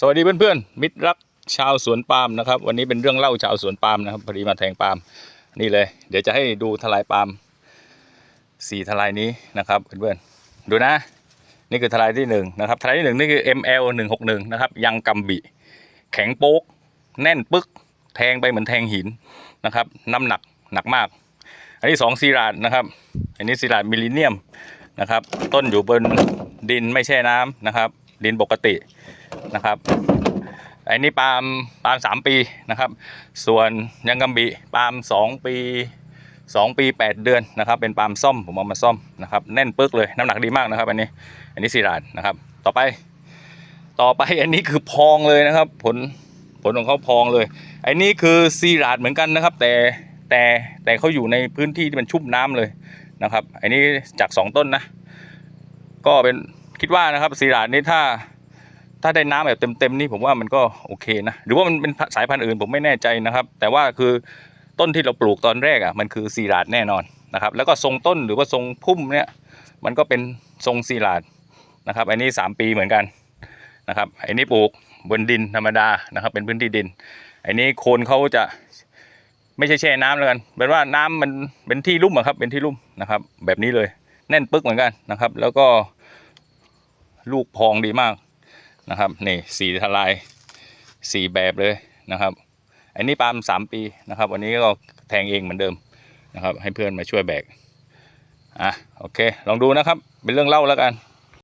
สวัสดีเพื่อนๆมิตรรักชาวสวนปาล์มนะครับ วันนี้เป็นเรื่องเล่าชาวสวนปาล์มนะครับพอดีมาแทงปาล์มนี่เลย เดี๋ยวจะให้ดูทลายปาล์มสี่ทลายนี้นะครับเพื่อนๆดูนะ นี่คือทลายที่หนึ่งนะครับทลายที่หนึ่งนี่คือ ML 1 6 1นะครับยังกำบิ แข็งโป๊ก แน่นปึ๊กแทงไปเหมือนแทงหินนะครับน้ำหนักหนักมาก อันที่สองซีราดนะครับ อันนี้ซีราดมิลลิเนียมนะครับ ต้นอยู่บนดินไม่แช่น้ำนะครับ ดินปกตินะครับอันนี้ปาล์มปาล์มสามปีนะครับ ส่วนยังกำบิปาล์มสองปีสองปีแปดเดือนนะครับเป็นปาล์มซ่อมผมเอามาซ่อมนะครับแน่นปึ๊กเลยน้ำหนักดีมากนะครับอันนี้อันนี้ซีราดนะครับ ต่อไป ต่อไปอันนี้คือพองเลยนะครับ ผลผลของเขาพองเลยอันนี้คือซีราดเหมือนกันนะครับ แต่แต่แต่เขาอยู่ในพื้นที่ที่มันชุ่มน้ำเลยนะครับอันนี้จากสองต้นนะ ก็เป็น คิดว่านะครับซีราดนี้ถ้าถ้าได้น้ำแบบเต็มๆนี่ผมว่ามันก็โอเคนะหรือว่ามันเป็นสายพันธุ์อื่นผมไม่แน่ใจนะครับ แต่ว่าคือต้นที่เราปลูกตอนแรกอะมันคือซีราดแน่นอนนะครับ แล้วก็ทรงต้นหรือว่าทรงพุ่มเนี่ยมันก็เป็นทรงซีราดนะครับอันนี้สามปีเหมือนกันนะครับอันนี้ปลูกบนดินธรรมดานะครับ เป็นพื้นที่ดินอันนี้โคนเขาจะไม่ใช่แช่น้ำแล้วกันเป็นว่าน้ำมันเป็นที่ลุ่มอะครับเป็นที่ลุ่มนะครับ แบบนี้เลยแน่นปึ๊กเหมือนกันนะครับ แล้วก็ ลูกพองดีมากนะครับนี่สีทลายสีแบบเลยนะครับ อันนี้ปาล์มสามปีนะครับ วันนี้ก็แทงเองเหมือนเดิมนะครับ ให้เพื่อนมาช่วยแบกอะโอเค ลองดูนะครับ เป็นเรื่องเล่าแล้วกัน